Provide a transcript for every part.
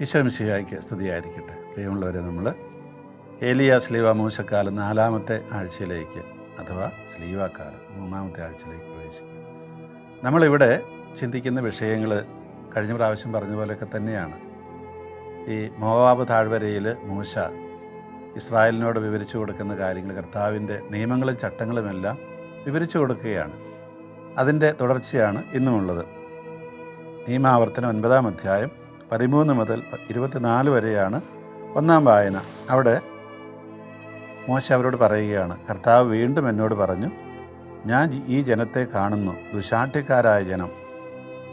ഈശോമിശിഹായ്ക്ക് സ്തുതിയായിരിക്കട്ടെ. പ്രിയമുള്ളവരെ നമ്മൾ ഏലിയ സ്ലീവ മൂശക്കാലം നാലാമത്തെ ആഴ്ചയിലേക്ക് അഥവാ സ്ലീവാക്കാലം മൂന്നാമത്തെ ആഴ്ചയിലേക്ക് പ്രവേശിക്കും. നമ്മളിവിടെ ചിന്തിക്കുന്ന വിഷയങ്ങൾ കഴിഞ്ഞ പ്രാവശ്യം പറഞ്ഞ പോലെയൊക്കെ തന്നെയാണ്. ഈ മോവാബ് താഴ്വരയിൽ മൂശ ഇസ്രായേലിനോട് വിവരിച്ചു കൊടുക്കുന്ന കാര്യങ്ങൾ കർത്താവിന്റെ നിയമങ്ങളും ചട്ടങ്ങളുമെല്ലാം വിവരിച്ചു കൊടുക്കുകയാണ്. അതിന്റെ തുടർച്ചയാണ് ഇന്നുമുള്ളത്. നിയമാവർത്തനം ഒൻപതാം അധ്യായം പതിമൂന്ന് മുതൽ ഇരുപത്തിനാല് വരെയാണ് ഒന്നാം വായന. അവിടെ മോശ അവരോട് പറയുകയാണ് കർത്താവ് വീണ്ടും എന്നോട് പറഞ്ഞു ഞാൻ ഈ ജനത്തെ കാണുന്നു ദുശാഠ്യക്കാരായ ജനം.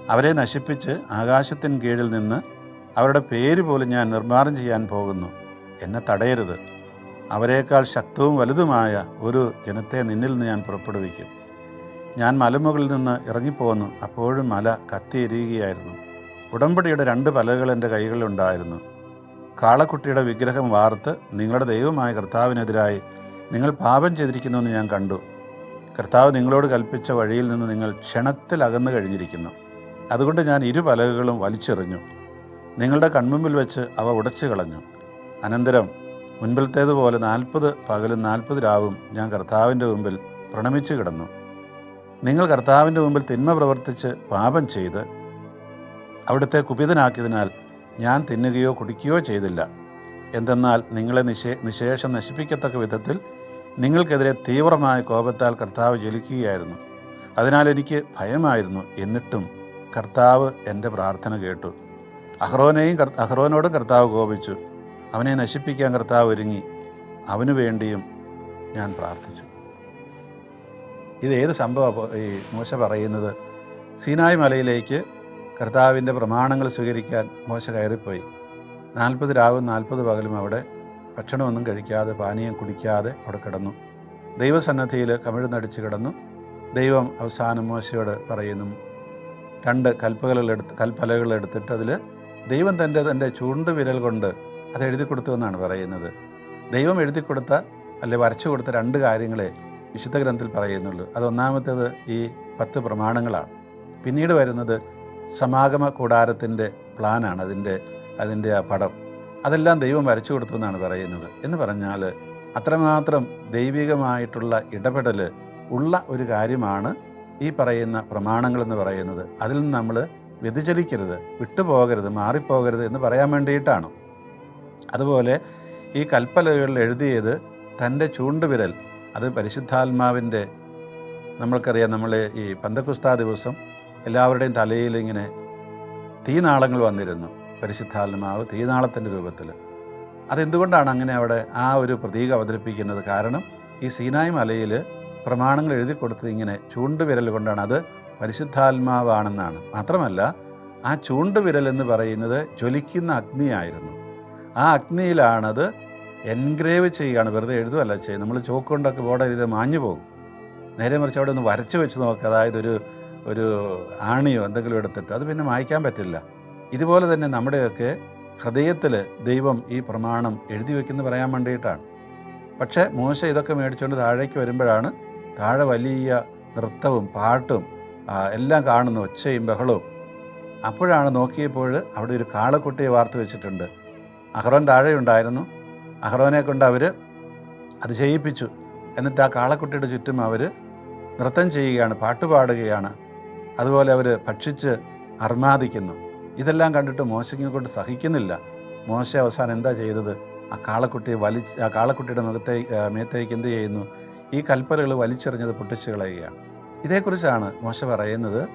അവരെ നശിപ്പിച്ച് ആകാശത്തിൻ കീഴിൽ നിന്ന് അവരുടെ പേര് പോലും ഞാൻ നിർമ്മാണം ചെയ്യാൻ പോകുന്നു. എന്നെ തടയരുത്. അവരെക്കാൾ ശക്തവും വലുതുമായ ഒരു ജനത്തെ നിന്നിൽ നിന്ന് ഞാൻ പുറപ്പെടുവിക്കും. ഞാൻ മലമുകളിൽ നിന്ന് ഇറങ്ങിപ്പോന്നു അപ്പോഴും മല കത്തിയെരിയുകയായിരുന്നു. ഉടമ്പടിയുടെ രണ്ട് പലകൾ എന്റെ കൈകളിലുണ്ടായിരുന്നു കാളക്കുട്ടിയുടെ വിഗ്രഹം വാർത്ത് നിങ്ങളുടെ ദൈവമായ കർത്താവിനെതിരായി നിങ്ങൾ പാപം ചെയ്തിരിക്കുന്നുവെന്ന് ഞാൻ കണ്ടു. കർത്താവ് നിങ്ങളോട് കൽപ്പിച്ച വഴിയിൽ നിന്ന് നിങ്ങൾ ക്ഷണത്തിൽ അകന്നു കഴിഞ്ഞിരിക്കുന്നു. അതുകൊണ്ട് ഞാൻ ഇരു പലകകളും വലിച്ചെറിഞ്ഞു. നിങ്ങളുടെ കൺമുമ്പിൽ വെച്ച് അവ ഉടച്ചു കളഞ്ഞു. അനന്തരം മുൻപിലത്തേതുപോലെ നാൽപ്പത് പകലും നാൽപ്പത് രാവും ഞാൻ കർത്താവിന്റെ മുമ്പിൽ പ്രണമിച്ചു കിടന്നു. നിങ്ങൾ കർത്താവിന്റെ മുമ്പിൽ തിന്മ പ്രവർത്തിച്ച് പാപം ചെയ്ത് അവിടുത്തെ കുപിതനാക്കിയതിനാൽ ഞാൻ തിന്നുകയോ കുടിക്കുകയോ ചെയ്തില്ല. എന്തെന്നാൽ നിങ്ങളെ നിശേ നിശേഷം നശിപ്പിക്കത്തക്ക വിധത്തിൽ നിങ്ങൾക്കെതിരെ തീവ്രമായ കോപത്താൽ കർത്താവ് ജ്വലിക്കുകയായിരുന്നു. അതിനാൽ എനിക്ക് ഭയമായിരുന്നു. എന്നിട്ടും കർത്താവ് എന്റെ പ്രാർത്ഥന കേട്ടു. അഹ്റോനെയും അഹ്റോനോടും കർത്താവ് കോപിച്ചു. അവനെ നശിപ്പിക്കാൻ കർത്താവ് ഒരുങ്ങി. അവനു വേണ്ടിയും ഞാൻ പ്രാർത്ഥിച്ചു. ഇത് ഏത് സംഭവം ഈ മോശ പറയുന്നത്? സീനായ് മലയിലേക്ക് കർത്താവിന്റെ പ്രമാണങ്ങൾ സ്വീകരിക്കാൻ മോശ കയറിപ്പോയി. നാൽപ്പത് രാവും നാൽപ്പത് പകലും അവിടെ ഭക്ഷണമൊന്നും കഴിക്കാതെ പാനീയം കുടിക്കാതെ അവിടെ കിടന്നു. ദൈവസന്നദ്ധിയിൽ കമിഴ്ന്നടിച്ച് കിടന്നു. ദൈവം അവസാനം മോശയോട് പറയുന്നു രണ്ട് കൽപ്പകളെടുത്ത് കൽപ്പലകൾ എടുത്തിട്ട് അതിൽ ദൈവം തന്റെ തന്റെ ചൂണ്ട് വിരൽ കൊണ്ട് അത് എഴുതി കൊടുത്തു എന്നാണ് പറയുന്നത്. ദൈവം എഴുതി കൊടുത്ത അല്ലെ വരച്ചു കൊടുത്ത രണ്ട് കാര്യങ്ങളെ വിശുദ്ധ ഗ്രന്ഥത്തിൽ പറയുന്നുള്ളൂ. അത് ഒന്നാമത്തേത് ഈ പത്ത് പ്രമാണങ്ങളാണ്. പിന്നീട് വരുന്നത് സമാഗമ കൂടാരത്തിന്റെ പ്ലാനാണ് അതിന്റെ അതിന്റെ ആ പടം. അതെല്ലാം ദൈവം വരച്ചു കൊടുത്തു എന്നാണ് പറയുന്നത്. എന്ന് പറഞ്ഞാൽ അത്രമാത്രം ദൈവികമായിട്ടുള്ള ഇടപെടൽ ഉള്ള ഒരു കാര്യമാണ് ഈ പറയുന്ന പ്രമാണങ്ങൾ എന്ന് പറയുന്നത്. അതിൽ നിന്ന് നമ്മൾ വ്യതിചലിക്കരുത് വിട്ടുപോകരുത് മാറിപ്പോകരുത് എന്ന് പറയാൻ വേണ്ടിയിട്ടാണ്. അതുപോലെ ഈ കൽപ്പലകളിൽ എഴുതിയത് തന്റെ ചൂണ്ടുവിരൽ അത് പരിശുദ്ധാത്മാവിന്റെ നമ്മൾക്കറിയാം നമ്മൾ ഈ പന്തക്കുസ്താ ദിവസം എല്ലാവരുടെയും തലയിൽ ഇങ്ങനെ തീനാളങ്ങൾ വന്നിരുന്നു. പരിശുദ്ധാത്മാവ് തീനാളത്തിന്റെ രൂപത്തിൽ. അതെന്തുകൊണ്ടാണ് അങ്ങനെ അവിടെ ആ ഒരു പ്രതീകം അവതരിപ്പിക്കുന്നത്? കാരണം ഈ സീനായ് മലയിൽ പ്രമാണങ്ങൾ എഴുതി കൊടുത്തത് ഇങ്ങനെ ചൂണ്ടുവിരൽ കൊണ്ടാണ്. അത് പരിശുദ്ധാത്മാവാണെന്നാണ്. മാത്രമല്ല ആ ചൂണ്ടുവിരൽ എന്ന് പറയുന്നത് ജ്വലിക്കുന്ന അഗ്നിയായിരുന്നു. ആ അഗ്നിയിലാണത് എൻഗ്രേവ് ചെയ്യുകയാണ്. വെറുതെ എഴുതുമല്ല ചെയ്യുന്നത്. നമ്മൾ ചോക്ക് കൊണ്ടൊക്കെ ബോർഡ് എഴുതി മാഞ്ഞു പോകും നേരെ മറിച്ച് അവിടെ ഒന്ന് വരച്ച് വെച്ച് നോക്കുക അതായത് ഒരു ഒരു ആണിയോ എന്തെങ്കിലും എടുത്തിട്ട് അത് പിന്നെ മായ്ക്കാൻ പറ്റില്ല. ഇതുപോലെ തന്നെ നമ്മുടെയൊക്കെ ഹൃദയത്തിൽ ദൈവം ഈ പ്രമാണം എഴുതി വെക്കുന്ന പറയാൻ വേണ്ടിയിട്ടാണ്. പക്ഷേ മോശ ഇതൊക്കെ മേടിച്ചുകൊണ്ട് താഴേക്ക് വരുമ്പോഴാണ് താഴെ വലിയ നൃത്തവും പാട്ടും എല്ലാം കാണുന്ന ഒച്ചയും ബഹളവും. അപ്പോഴാണ് നോക്കിയപ്പോൾ അവിടെ ഒരു കാളക്കുട്ടിയെ വാർത്ത് വെച്ചിട്ടുണ്ട്. അഹ്റോൻ താഴെ ഉണ്ടായിരുന്നു അഹ്റോനെ കൊണ്ട് അവർ അത് ചെയ്യിപ്പിച്ചു. എന്നിട്ട് ആ കാളക്കുട്ടിയുടെ ചുറ്റും അവർ നൃത്തം ചെയ്യുകയാണ് പാട്ട് പാടുകയാണ്. അതുപോലെ അവർ ഭക്ഷിച്ച് അർമാദിക്കുന്നു. ഇതെല്ലാം കണ്ടിട്ട് മോശയ്ക്ക് കൊണ്ട് സഹിക്കുന്നില്ല. മോശ അവസാനം എന്താ ചെയ്തത്? ആ കാളക്കുട്ടിയെ വലി ആ കാളക്കുട്ടിയുടെ മുഖത്തെ മേത്തേക്ക് എന്ത് ചെയ്യുന്നു? ഈ കൽപ്പലകൾ വലിച്ചെറിഞ്ഞത് പൊട്ടിച്ചു കളയുകയാണ് ഇതേക്കുറിച്ചാണ് മോശ പറയുന്നത്.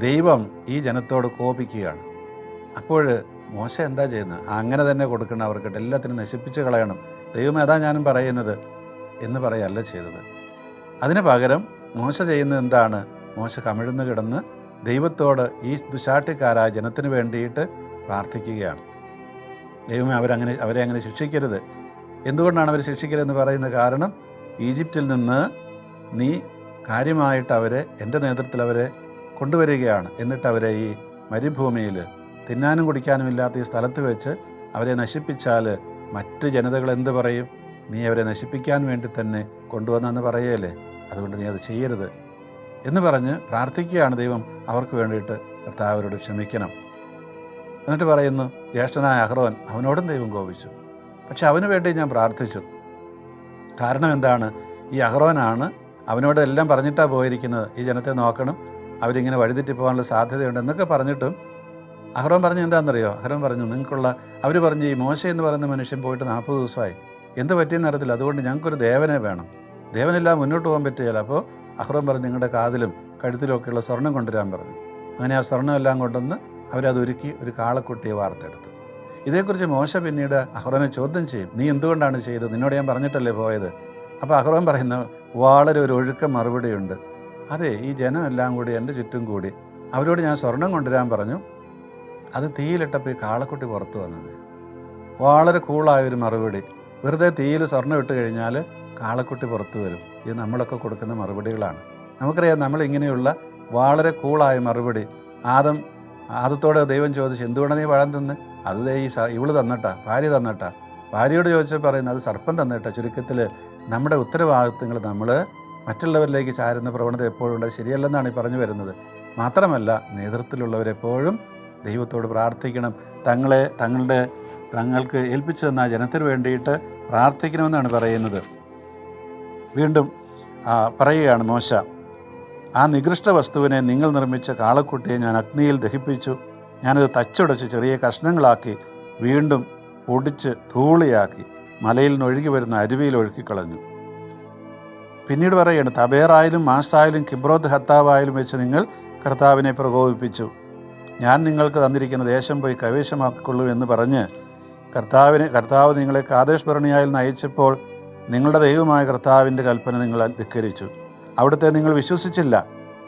ദൈവം ഈ ജനത്തോട് കോപിക്കുകയാണ്. അപ്പോൾ മോശ എന്താ ചെയ്യുന്നത്? അങ്ങനെ തന്നെ കൊടുക്കണം അവർക്ക് എല്ലാത്തിനും നശിപ്പിച്ച് കളയണം. ദൈവം അതാ ഞാനും പറയുന്നത് എന്ന് പറയല്ല ചെയ്തത്. അതിന് പകരം മോശ ചെയ്യുന്നത് എന്താണ്? മോശ കമിഴ്ന്ന് കിടന്ന് ദൈവത്തോട് ഈ ദുശാട്ടിക്കാരായ ജനത്തിന് വേണ്ടിയിട്ട് പ്രാർത്ഥിക്കുകയാണ്. ദൈവമേ അവരങ്ങനെ അവരെ അങ്ങനെ ശിക്ഷിക്കരുത്. എന്തുകൊണ്ടാണ് അവർ ശിക്ഷിക്കരുതെന്ന് പറയുന്ന കാരണം ഈജിപ്തിൽ നിന്ന് നീ കാര്യമായിട്ട് അവരെ എന്റെ നേതൃത്വത്തിൽ അവരെ കൊണ്ടുവരികയാണ്. എന്നിട്ട് അവരെ ഈ മരുഭൂമിയിൽ തിന്നാനും കുടിക്കാനും ഇല്ലാത്ത ഈ സ്ഥലത്ത് വെച്ച് അവരെ നശിപ്പിച്ചാൽ മറ്റ് ജനതകൾ എന്ത് പറയും? നീ അവരെ നശിപ്പിക്കാൻ വേണ്ടി തന്നെ കൊണ്ടുവന്നെന്ന് പറയല്ലേ? അതുകൊണ്ട് നീ അത് ചെയ്യരുത്. എന്ന് പറഞ്ഞ് പ്രാർത്ഥിക്കുകയാണ് ദൈവം. അവർക്ക് വേണ്ടിയിട്ട് കർത്താവരോട് ക്ഷമിക്കണം. എന്നിട്ട് പറയുന്നു ജ്യേഷ്ഠനായ അഹ്റോൻ അവനോടും ദൈവം കോപിച്ചു. പക്ഷെ അവന് വേണ്ടി ഞാൻ പ്രാർത്ഥിച്ചു. കാരണം എന്താണ്? ഈ അഹ്റോനാണ് അവനോട് എല്ലാം പറഞ്ഞിട്ടാണ് പോയിരിക്കുന്നത്. ഈ ജനത്തെ നോക്കണം. അവരിങ്ങനെ വഴിതെറ്റി പോകാനുള്ള സാധ്യതയുണ്ട് എന്നൊക്കെ പറഞ്ഞിട്ടും അഹ്റോൻ പറഞ്ഞു എന്താണെന്നറിയോ അഹ്റോൻ പറഞ്ഞു നിങ്ങൾക്കുള്ള അവർ പറഞ്ഞു ഈ മോശ എന്ന് പറയുന്ന മനുഷ്യൻ പോയിട്ട് നാൽപ്പത് ദിവസമായി. എന്ത് പറ്റിയെന്ന് അറിയത്തില്ല. അതുകൊണ്ട് ഞങ്ങൾക്കൊരു ദേവനെ വേണം. ദേവനില്ലാതെ മുന്നോട്ട് പോകാൻ പറ്റുകയില്ല. അപ്പോൾ അഹ്റോൻ പറഞ്ഞ് നിങ്ങളുടെ കാതിലും കഴുത്തിലുമൊക്കെയുള്ള സ്വർണം കൊണ്ടുവരാൻ പറഞ്ഞു. അങ്ങനെ ആ സ്വർണമെല്ലാം കൊണ്ടുവന്ന് അവരത് ഒരുക്കി ഒരു കാളക്കുട്ടിയെ വാർത്തെടുത്തു. ഇതേക്കുറിച്ച് മോശ പിന്നീട് അഹ്റോനെ ചോദ്യം ചെയ്യും നീ എന്തുകൊണ്ടാണ് ചെയ്തത്? നിന്നോട് ഞാൻ പറഞ്ഞിട്ടല്ലേ പോയത്? അപ്പോൾ അഹ്റോൻ പറയുന്ന വളരെ ഒരു ഒഴുക്ക മറുപടിയുണ്ട്. അതെ ഈ ജനം എല്ലാം കൂടി എന്റെ ചുറ്റും കൂടി. അവരോട് ഞാൻ സ്വർണം കൊണ്ടുവരാൻ പറഞ്ഞു. അത് തീയിലിട്ടപ്പോൾ ഈ കാളക്കുട്ടി പുറത്തു വന്നത്. വളരെ കൂളായ ഒരു മറുപടി. വെറുതെ തീയിൽ സ്വർണം ഇട്ട് കഴിഞ്ഞാൽ കാളക്കുട്ടി പുറത്തു വരും. ഇത് നമ്മളൊക്കെ കൊടുക്കുന്ന മറുപടികളാണ്. നമുക്കറിയാം നമ്മളിങ്ങനെയുള്ള വളരെ കൂളായ മറുപടി. ആദം ആദത്തോടെ ദൈവം ചോദിച്ചു എന്തുകൊണ്ട് നീ പഴം തിന്ന്? അത് ഈ ഇവൾ തന്നട്ടാ ഭാര്യ തന്നട്ടാ. ഭാര്യയോട് ചോദിച്ചാൽ പറയുന്നത് അത് സർപ്പം തന്നിട്ടാ ചുരുക്കത്തിൽ നമ്മുടെ ഉത്തരവാദിത്തങ്ങൾ നമ്മൾ മറ്റുള്ളവരിലേക്ക് ചാരുന്ന പ്രവണത എപ്പോഴും ഉണ്ട്. ശരിയല്ലെന്നാണ് ഈ പറഞ്ഞു വരുന്നത്. മാത്രമല്ല നേതൃത്വത്തിലുള്ളവരെപ്പോഴും ദൈവത്തോട് പ്രാർത്ഥിക്കണം. തങ്ങളെ തങ്ങളുടെ തങ്ങൾക്ക് ഏൽപ്പിച്ചു തന്ന ജനത്തിന് വേണ്ടിയിട്ട് പ്രാർത്ഥിക്കണമെന്നാണ് പറയുന്നത്. വീണ്ടും പറയുകയാണ് മോശ ആ നികൃഷ്ട വസ്തുവിനെ നിങ്ങൾ നിർമ്മിച്ച കാളക്കുട്ടിയെ ഞാൻ അഗ്നിയിൽ ദഹിപ്പിച്ചു. ഞാനത് തച്ചുടച്ച് ചെറിയ കഷ്ണങ്ങളാക്കി വീണ്ടും പൊടിച്ച് ധൂളിയാക്കി മലയിൽ നിന്ന് ഒഴുകി വരുന്ന അരുവിയിൽ ഒഴുക്കിക്കളഞ്ഞു. പിന്നീട് പറയുകയാണ് തബേറായാലും മാസ്തായാലും കിബ്രോത്ത് ഹത്താവായാലും വെച്ച് നിങ്ങൾ കർത്താവിനെ പ്രകോപിപ്പിച്ചു. ഞാൻ നിങ്ങൾക്ക് തന്നിരിക്കുന്ന ദേശം പോയി കൈവശമാക്കിക്കൊള്ളൂ എന്ന് പറഞ്ഞ് കർത്താവിനെ കർത്താവ് നിങ്ങളെ കാദേശ് ഭരണിയായി നയിച്ചപ്പോൾ നിങ്ങളുടെ ദൈവമായ കർത്താവിന്റെ കൽപ്പന നിങ്ങൾ ധിക്കരിച്ചു. അവിടുത്തെ നിങ്ങൾ വിശ്വസിച്ചില്ല.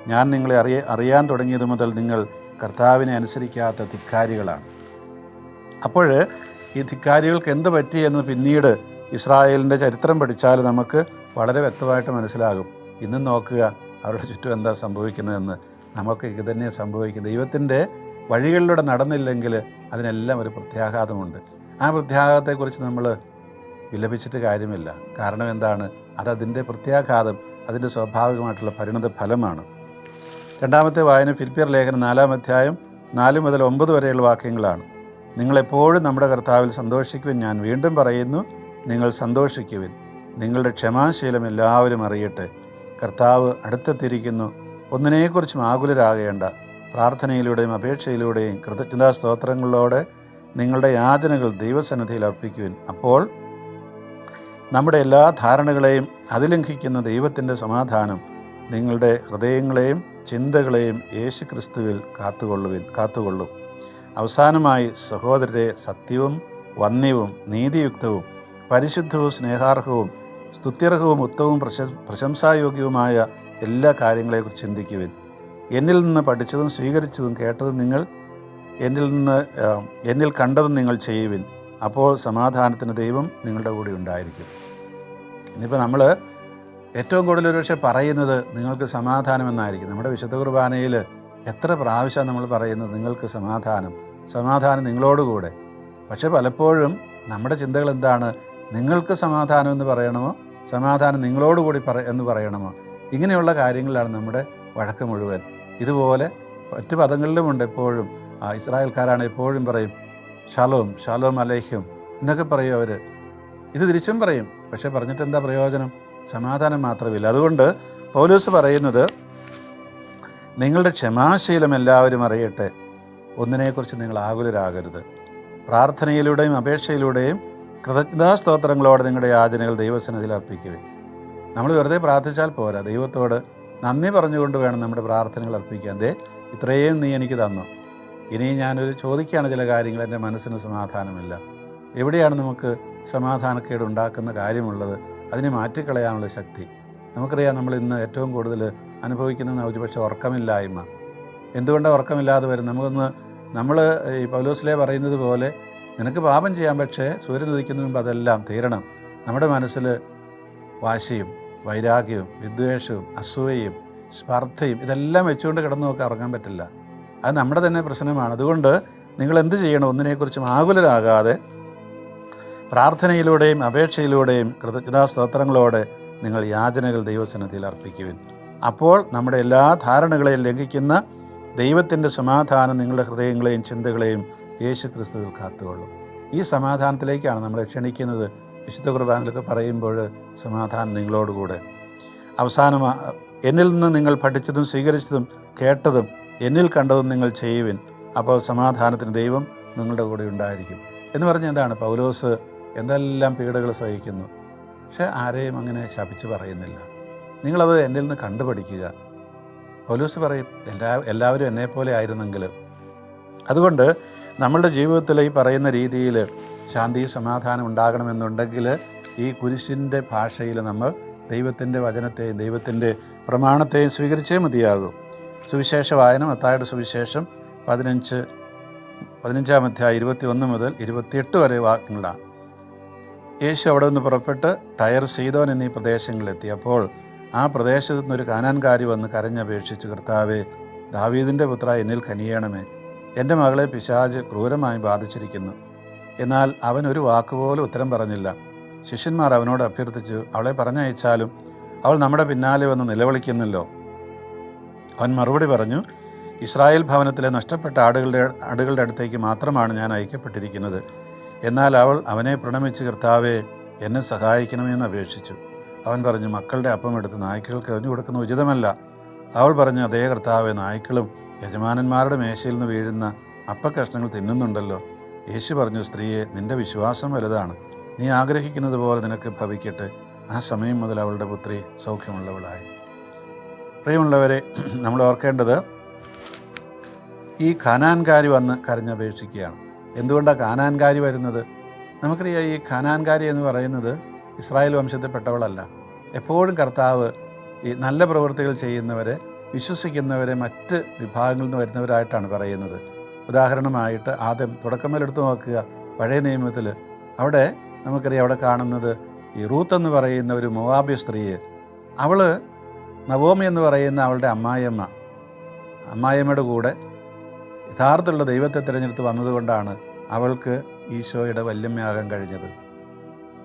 ഞാൻ നിങ്ങളെ അറിയ അറിയാൻ തുടങ്ങിയത് മുതൽ നിങ്ങൾ കർത്താവിനെ അനുസരിക്കാത്ത ധിക്കാരികളാണ്. അപ്പോൾ ഈ ധിക്കാരികൾക്ക് എന്ത് പറ്റി എന്ന് പിന്നീട് ഇസ്രായേലിന്റെ ചരിത്രം പഠിച്ചാൽ നമുക്ക് വളരെ വ്യക്തമായിട്ട് മനസ്സിലാകും. ഇന്നും നോക്കുക അവരുടെ ചുറ്റും എന്താ സംഭവിക്കുന്നതെന്ന്. നമുക്ക് ഇത് തന്നെ സംഭവിക്കും. ദൈവത്തിന്റെ വഴികളിലൂടെ നടന്നില്ലെങ്കിൽ അതിനെല്ലാം ഒരു പ്രത്യാഘാതമുണ്ട്. ആ പ്രത്യാഘാതത്തെക്കുറിച്ച് നമ്മൾ വിലപിച്ചിട്ട് കാര്യമില്ല. കാരണം എന്താണ്? അത് അതിന്റെ പ്രത്യാഘാതം അതിന്റെ സ്വാഭാവികമായിട്ടുള്ള പരിണത ഫലമാണ്. രണ്ടാമത്തെ വായന ഫിലിപ്പിയർ ലേഖനം നാലാം അധ്യായം നാല് മുതൽ ഒമ്പത് വരെയുള്ള വാക്യങ്ങളാണ്. നിങ്ങളെപ്പോഴും നമ്മുടെ കർത്താവിൽ സന്തോഷിക്കുവിൻ. ഞാൻ വീണ്ടും പറയുന്നു നിങ്ങൾ സന്തോഷിക്കുവിൻ. നിങ്ങളുടെ ക്ഷമാശീലം എല്ലാവരും അറിയട്ടെ. കർത്താവ് അടുത്തെത്തിയിരിക്കുന്നു. ഒന്നിനെക്കുറിച്ചും ആകുലരാകേണ്ട. പ്രാർത്ഥനയിലൂടെയും അപേക്ഷയിലൂടെയും കൃതജ്ഞതാ സ്തോത്രങ്ങളിലൂടെ നിങ്ങളുടെ യാചനകൾ ദൈവസന്നിധിയിൽ അർപ്പിക്കുവിൻ. അപ്പോൾ നമ്മുടെ എല്ലാ ധാരണകളെയും അതിലംഘിക്കുന്ന ദൈവത്തിന്റെ സമാധാനം നിങ്ങളുടെ ഹൃദയങ്ങളെയും ചിന്തകളെയും യേശു ക്രിസ്തുവിൽ കാത്തുകൊള്ളുവിൻ കാത്തുകൊള്ളും. അവസാനമായി സഹോദരരെ സത്യവും വന്യവും നീതിയുക്തവും പരിശുദ്ധവും സ്നേഹാർഹവും സ്തുത്യർഹവും ഉത്തവും പ്രശ പ്രശംസായോഗ്യവുമായ എല്ലാ കാര്യങ്ങളെക്കുറിച്ച് ചിന്തിക്കുവിൻ. എന്നിൽ നിന്ന് പഠിച്ചതും സ്വീകരിച്ചതും കേട്ടതും നിങ്ങൾ എന്നിൽ നിന്ന് എന്നിൽ കണ്ടതും നിങ്ങൾ ചെയ്യുവിൻ. അപ്പോൾ സമാധാനത്തിന് ദൈവം നിങ്ങളുടെ കൂടെ ഉണ്ടായിരിക്കും. ഇന്നിപ്പോൾ നമ്മൾ ഏറ്റവും കൂടുതൽ ഒരു പക്ഷേ പറയുന്നത് നിങ്ങൾക്ക് സമാധാനം എന്നായിരിക്കും. നമ്മുടെ വിശുദ്ധ കുർബാനയിൽ എത്ര പ്രാവശ്യം നമ്മൾ പറയുന്നത് നിങ്ങൾക്ക് സമാധാനം സമാധാനം നിങ്ങളോടുകൂടെ. പക്ഷെ പലപ്പോഴും നമ്മുടെ ചിന്തകൾ എന്താണ്? നിങ്ങൾക്ക് സമാധാനം എന്ന് പറയണമോ? സമാധാനം നിങ്ങളോടുകൂടി പറ എന്ന് പറയണമോ? ഇങ്ങനെയുള്ള കാര്യങ്ങളാണ് നമ്മുടെ വഴക്ക് മുഴുവൻ. ഇതുപോലെ മറ്റു പദങ്ങളിലുമുണ്ട് എപ്പോഴും. ഇസ്രായേൽക്കാരാണ് എപ്പോഴും പറയും ഷലോം ഷാലോം അലേഹ്യം എന്നൊക്കെ പറയും അവർ ഇത് തിരിച്ചും പറയും. പക്ഷെ പറഞ്ഞിട്ട് എന്താ പ്രയോജനം? സമാധാനം മാത്രമില്ല. അതുകൊണ്ട് പൗലൂസ് പറയുന്നത് നിങ്ങളുടെ ക്ഷമാശീലം എല്ലാവരും അറിയട്ടെ. ഒന്നിനെക്കുറിച്ച് നിങ്ങൾ ആകുലരാകരുത്. പ്രാർത്ഥനയിലൂടെയും അപേക്ഷയിലൂടെയും കൃതജ്ഞതാസ്തോത്രങ്ങളോടെ നിങ്ങളുടെ യാചനകൾ ദൈവസന്നിധിയിൽ അർപ്പിക്കുവേ നമ്മൾ വെറുതെ പ്രാർത്ഥിച്ചാൽ പോരാ. ദൈവത്തോട് നന്ദി പറഞ്ഞുകൊണ്ട് വേണം നമ്മുടെ പ്രാർത്ഥനകൾ അർപ്പിക്കാൻ. ദേ ഇത്രയും നീ എനിക്ക് തന്നു. ഇനി ഞാനൊരു ചോദിക്കുകയാണ് ചില കാര്യങ്ങൾ എന്റെ മനസ്സിന് സമാധാനമില്ല. എവിടെയാണ് നമുക്ക് സമാധാനക്കേട് ഉണ്ടാക്കുന്ന കാര്യമുള്ളത്? അതിനെ മാറ്റിക്കളയാനുള്ള ശക്തി. നമുക്കറിയാം നമ്മൾ ഇന്ന് ഏറ്റവും കൂടുതൽ അനുഭവിക്കുന്ന ഒരുപക്ഷെ ഉറക്കമില്ലായ്മ. എന്തുകൊണ്ടാണ് ഉറക്കമില്ലാതെ വരും നമുക്കൊന്ന് നമ്മൾ ഈ പൗലോസിലെ പറയുന്നത് പോലെ നിനക്ക് പാപം ചെയ്യാൻ പക്ഷേ സൂര്യൻ ഉദിക്കുന്ന മുമ്പ് അതെല്ലാം തീരണം. നമ്മുടെ മനസ്സിൽ വാശിയും വൈരാഗ്യവും വിദ്വേഷവും അസൂയയും സ്പർദ്ധയും ഇതെല്ലാം വെച്ചുകൊണ്ട് കിടന്നു നോക്കി ഉറങ്ങാൻ പറ്റില്ല. അത് നമ്മുടെ തന്നെ പ്രശ്നമാണ്. അതുകൊണ്ട് നിങ്ങൾ എന്ത് ചെയ്യണം? ഒന്നിനെക്കുറിച്ചും ആകുലരാകാതെ പ്രാർത്ഥനയിലൂടെയും അപേക്ഷയിലൂടെയും കൃതജ്ഞതാസ്തോത്രങ്ങളോടെ നിങ്ങൾ യാചനകൾ ദൈവസന്നിധിയിൽ അർപ്പിക്കുവിൻ. അപ്പോൾ നമ്മുടെ എല്ലാ ധാരണകളെയും ലംഘിക്കുന്ന ദൈവത്തിന്റെ സമാധാനം നിങ്ങളുടെ ഹൃദയങ്ങളെയും ചിന്തകളെയും യേശു ക്രിസ്തുവിൽ കാത്തുകൊള്ളും. ഈ സമാധാനത്തിലേക്കാണ് നമ്മൾ ക്ഷണിക്കുന്നത്. വിശുദ്ധ കുർബാനയിലൊക്കെ പറയുമ്പോൾ സമാധാനം നിങ്ങളോടുകൂടെ. അവസാനം എന്നിൽ നിന്ന് നിങ്ങൾ പഠിച്ചതും സ്വീകരിച്ചതും കേട്ടതും എന്നിൽ കണ്ടത് നിങ്ങൾ ചെയ്യുവിൻ. അപ്പോൾ സമാധാനത്തിന് ദൈവം നിങ്ങളുടെ കൂടെ ഉണ്ടായിരിക്കും. എന്ന് പറഞ്ഞ എന്താണ്? പൗലോസ് എന്തെല്ലാം പീഡകൾ സഹിക്കുന്നു? പക്ഷെ ആരെയും അങ്ങനെ ശപിച്ച് പറയുന്നില്ല. നിങ്ങളത് എന്നിൽ നിന്ന് കണ്ടുപഠിക്കുക. പൗലോസ് പറയും എല്ലാ എല്ലാവരും എന്നെപ്പോലെ ആയിരുന്നെങ്കിൽ. അതുകൊണ്ട് നമ്മളുടെ ജീവിതത്തിൽ ഈ പറയുന്ന രീതിയിൽ ശാന്തി സമാധാനം ഉണ്ടാകണമെന്നുണ്ടെങ്കിൽ ഈ കുരിശിന്റെ ഭാഷയിൽ നമ്മൾ ദൈവത്തിന്റെ വചനത്തെയും ദൈവത്തിന്റെ പ്രമാണത്തെയും സ്വീകരിച്ചേ മതിയാകൂ. സുവിശേഷ വായന മത്തായുടെ സുവിശേഷം പതിനഞ്ച് പതിനഞ്ചാം അധ്യായം ഇരുപത്തി ഒന്ന് മുതൽ ഇരുപത്തിയെട്ട് വരെ വാക്കുകളാണ് യേശു അവിടെ നിന്ന് പുറപ്പെട്ട് ടയർ സീതോൻ എന്നീ പ്രദേശങ്ങളിലെത്തി. അപ്പോൾ ആ പ്രദേശത്തു നിന്നൊരു കാനാൻകാരി വന്ന് കരഞ്ഞപേക്ഷിച്ചു കർത്താവെ ദാവീദിന്റെ പുത്ര എന്നിൽ കനിയണമേ. എന്റെ മകളെ പിശാജ് ക്രൂരമായി ബാധിച്ചിരിക്കുന്നു. എന്നാൽ അവൻ ഒരു വാക്കുപോലും ഉത്തരം പറഞ്ഞില്ല. ശിഷ്യന്മാർ അവനോട് അഭ്യർത്ഥിച്ചു അവളെ പറഞ്ഞയച്ചാലും അവൾ നമ്മുടെ പിന്നാലെ വന്ന് നിലവിളിക്കുന്നല്ലോ. അവൻ മറുപടി പറഞ്ഞു ഇസ്രായേൽ ഭവനത്തിലെ നഷ്ടപ്പെട്ട ആടുകളുടെ ആടുകളുടെ അടുത്തേക്ക് മാത്രമാണ് ഞാൻ അയക്കപ്പെട്ടിരിക്കുന്നത്. എന്നാൽ അവൾ അവനെ പ്രണമിച്ച് കർത്താവെ എന്നെ സഹായിക്കണമെന്ന് അപേക്ഷിച്ചു. അവൻ പറഞ്ഞു മക്കളുടെ അപ്പം എടുത്ത് നായ്ക്കൾക്ക് എറിഞ്ഞു കൊടുക്കുന്ന ഉചിതമല്ല. അവൾ പറഞ്ഞു അതേ കർത്താവെ നായ്ക്കളും യജമാനന്മാരുടെ മേശയിൽ നിന്ന് വീഴുന്ന അപ്പക്കഷ്ണങ്ങൾ തിന്നുന്നുണ്ടല്ലോ. യേശു പറഞ്ഞു സ്ത്രീയെ നിന്റെ വിശ്വാസം വലുതാണ്. നീ ആഗ്രഹിക്കുന്നത് പോലെ നിനക്ക് ഭവിക്കട്ടെ. ആ സമയം മുതൽ അവളുടെ പുത്രി സൗഖ്യമുള്ളവളായി. പ്രിയമുള്ളവരെ നമ്മൾ ഓർക്കേണ്ടത് ഈ ഖനാൻകാരി വന്ന് കരഞ്ഞപേക്ഷിക്കുകയാണ്. എന്തുകൊണ്ടാണ് കാനാൻകാരി വരുന്നത്? നമുക്കറിയാം ഈ ഖനാൻകാരി എന്ന് പറയുന്നത് ഇസ്രായേൽ വംശത്തിൽപ്പെട്ടവളല്ല. എപ്പോഴും കർത്താവ് ഈ നല്ല പ്രവൃത്തികൾ ചെയ്യുന്നവരെ വിശ്വസിക്കുന്നവരെ മറ്റ് വിഭാഗങ്ങളിൽ നിന്ന് വരുന്നവരായിട്ടാണ് പറയുന്നത്. ഉദാഹരണമായിട്ട് ആദ്യം തുടക്കമേലെടുത്ത് നോക്കുക പഴയ നിയമത്തിൽ. അവിടെ നമുക്കറിയാം അവിടെ കാണുന്നത് ഈ റൂത്ത് എന്ന് പറയുന്ന ഒരു മൊവാബി സ്ത്രീയെ. അവൾ നവോമി എന്ന് പറയുന്ന അവളുടെ അമ്മായിയമ്മ അമ്മായിയമ്മയുടെ കൂടെ യഥാർത്ഥമുള്ള ദൈവത്തെ തിരഞ്ഞെടുത്ത് വന്നതുകൊണ്ടാണ് അവൾക്ക് ഈശോയുടെ വല്യമ്മയാകാൻ കഴിഞ്ഞത്.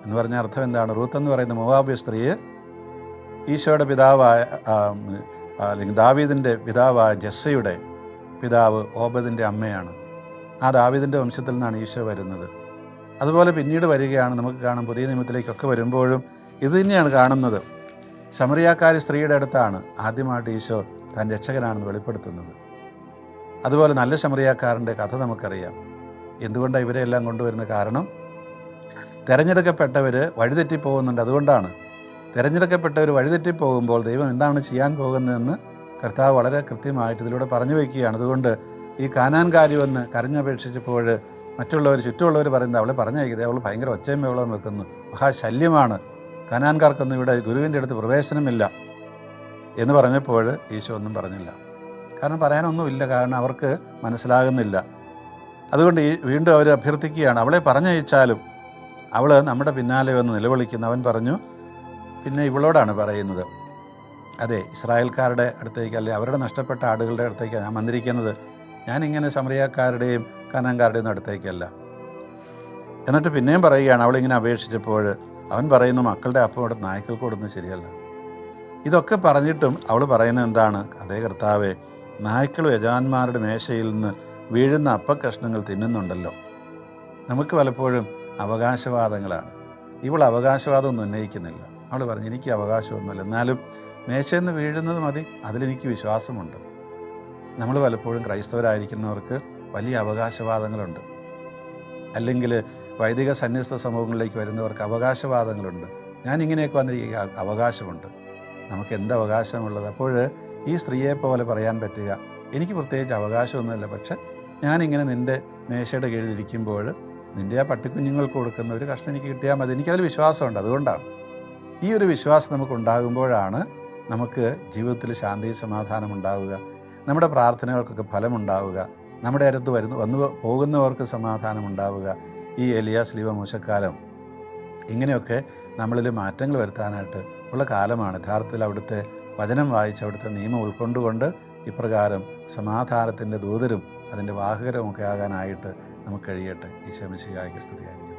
എന്ന് പറഞ്ഞ അർത്ഥം എന്താണ്? റൂത്ത് എന്ന് പറയുന്ന മോവാബ്യ സ്ത്രീയെ ഈശോയുടെ പിതാവായ അല്ലെങ്കിൽ ദാവീദിന്റെ പിതാവായ ജസ്സയുടെ പിതാവ് ഓബദിന്റെ അമ്മയാണ്. ആ ദാവീദിന്റെ വംശത്തിൽ നിന്നാണ് ഈശോ വരുന്നത്. അതുപോലെ പിന്നീട് വരികയാണ് നമുക്ക് കാണാം പുതിയ നിയമത്തിലേക്കൊക്കെ വരുമ്പോഴും ഇത് തന്നെയാണ് കാണുന്നത്. ശമറിയാക്കാരി സ്ത്രീയുടെ അടുത്താണ് ആദ്യമായിട്ട് ഈശോ താൻ രക്ഷകനാണെന്ന് വെളിപ്പെടുത്തുന്നത്. അതുപോലെ നല്ല ശമറിയാക്കാരന്റെ കഥ നമുക്കറിയാം. എന്തുകൊണ്ടാണ് ഇവരെ എല്ലാം കൊണ്ടുവരുന്ന കാരണം? തിരഞ്ഞെടുക്കപ്പെട്ടവർ വഴിതെറ്റിപ്പോകുന്നുണ്ട് അതുകൊണ്ടാണ്. തിരഞ്ഞെടുക്കപ്പെട്ടവർ വഴിതെറ്റിപ്പോകുമ്പോൾ ദൈവം എന്താണ് ചെയ്യാൻ പോകുന്നതെന്ന് കർത്താവ് വളരെ കൃത്യമായിട്ട് ഇതിലൂടെ പറഞ്ഞു വയ്ക്കുകയാണ്. അതുകൊണ്ട് ഈ കാനാൻകാരി വന്ന് കരഞ്ഞപേക്ഷിച്ചപ്പോൾ മറ്റുള്ളവർ ചുറ്റുമുള്ളവർ പറയുന്നത് അവളെ പറഞ്ഞയക്കുന്നത് അവൾ ഭയങ്കര ഒച്ചയും വെള്ളം വെക്കുന്നു. മഹാശല്യമാണ്. കനാൻകാർക്കൊന്നും ഇവിടെ ഗുരുവിന്റെ അടുത്ത് പ്രവേശനമില്ല എന്ന് പറഞ്ഞപ്പോൾ ഈശോ ഒന്നും പറഞ്ഞില്ല. കാരണം പറയാനൊന്നുമില്ല കാരണം അവർക്ക് മനസ്സിലാകുന്നില്ല. അതുകൊണ്ട് ഈ വീണ്ടും അവർ അഭ്യർത്ഥിക്കുകയാണ്. അവളെ പറഞ്ഞയച്ചാലും അവൾ നമ്മുടെ പിന്നാലെ വന്ന് നിലവിളിക്കുന്നു. അവൻ പറഞ്ഞു പിന്നെ ഇവളോടാണ് പറയുന്നത്. അതെ ഇസ്രായേൽക്കാരുടെ അടുത്തേക്ക് അല്ലെ അവരുടെ നഷ്ടപ്പെട്ട ആടുകളുടെ അടുത്തേക്കാണ് ഞാൻ വന്നിരിക്കുന്നത്. ഞാനിങ്ങനെ സമറിയാക്കാരുടെയും കനാൻകാരുടെയും അടുത്തേക്കല്ല. എന്നിട്ട് പിന്നെയും പറയുകയാണ്. അവളിങ്ങനെ അപേക്ഷിച്ചപ്പോൾ അവൻ പറയുന്നു മക്കളുടെ അപ്പം ഇവിടെ നായ്ക്കൾക്ക് കൊടുക്കുന്നത് ശരിയല്ല. ഇതൊക്കെ പറഞ്ഞിട്ടും അവൾ പറയുന്നത് എന്താണ്? അതേ കർത്താവെ നായ്ക്കൾ യജാന്മാരുടെ മേശയിൽ നിന്ന് വീഴുന്ന അപ്പക്കഷ്ണങ്ങൾ തിന്നുന്നുണ്ടല്ലോ. നമുക്ക് പലപ്പോഴും അവകാശവാദങ്ങളാണ്. ഇവൾ അവകാശവാദമൊന്നും ഉന്നയിക്കുന്നില്ല. അവൾ പറഞ്ഞു എനിക്ക് അവകാശമൊന്നുമില്ല. എന്നാലും മേശയിൽ നിന്ന് വീഴുന്നത് മതി. അതിലെനിക്ക് വിശ്വാസമുണ്ട്. നമ്മൾ പലപ്പോഴും ക്രൈസ്തവരായിരിക്കുന്നവർക്ക് വലിയ അവകാശവാദങ്ങളുണ്ട്. അല്ലെങ്കിൽ വൈദിക സന്യസ്ത സമൂഹങ്ങളിലേക്ക് വരുന്നവർക്ക് അവകാശവാദങ്ങളുണ്ട്. ഞാൻ ഇങ്ങനെയൊക്കെ വന്നിരിക്കുക അവകാശമുണ്ട്. നമുക്ക് എന്ത് അവകാശമുള്ളത് അപ്പോൾ ഈ സ്ത്രീയെ പോലെ പറയാൻ പറ്റുക. എനിക്ക് പ്രത്യേകിച്ച് അവകാശമൊന്നുമില്ല പക്ഷെ ഞാനിങ്ങനെ നിന്റെ മേശയുടെ കീഴിലിരിക്കുമ്പോൾ നിന്റെ ആ പട്ടിക്കുഞ്ഞുങ്ങൾക്ക് കൊടുക്കുന്ന ഒരു കഷ്ണം എനിക്ക് കിട്ടിയാൽ മതി. എനിക്കതിൽ വിശ്വാസമുണ്ട് അതുകൊണ്ടാണ്. ഈ ഒരു വിശ്വാസം നമുക്ക് ഉണ്ടാകുമ്പോഴാണ് നമുക്ക് ജീവിതത്തിൽ ശാന്തി സമാധാനം ഉണ്ടാവുക. നമ്മുടെ പ്രാർത്ഥനകൾക്കൊക്കെ ഫലമുണ്ടാവുക. നമ്മുടെ അടുത്ത് വരുന്ന വന്നു പോകുന്നവർക്ക് സമാധാനം ഉണ്ടാവുക. ഈ എലിയാസ് ലീവ മൂശക്കാലം ഇങ്ങനെയൊക്കെ നമ്മളിൽ മാറ്റങ്ങൾ വരുത്താനായിട്ട് ഉള്ള കാലമാണ്. യഥാർത്ഥത്തിൽ അവിടുത്തെ വചനം വായിച്ച് അവിടുത്തെ നിയമം ഉൾക്കൊണ്ടുകൊണ്ട് ഇപ്രകാരം സമാധാനത്തിന്റെ ദൂതരും അതിന്റെ വാഹകരമൊക്കെ ആകാനായിട്ട് നമുക്ക് കഴിയട്ടെ. ഈ മിശിഹായ്ക്ക് സ്തുതിയായിരിക്കും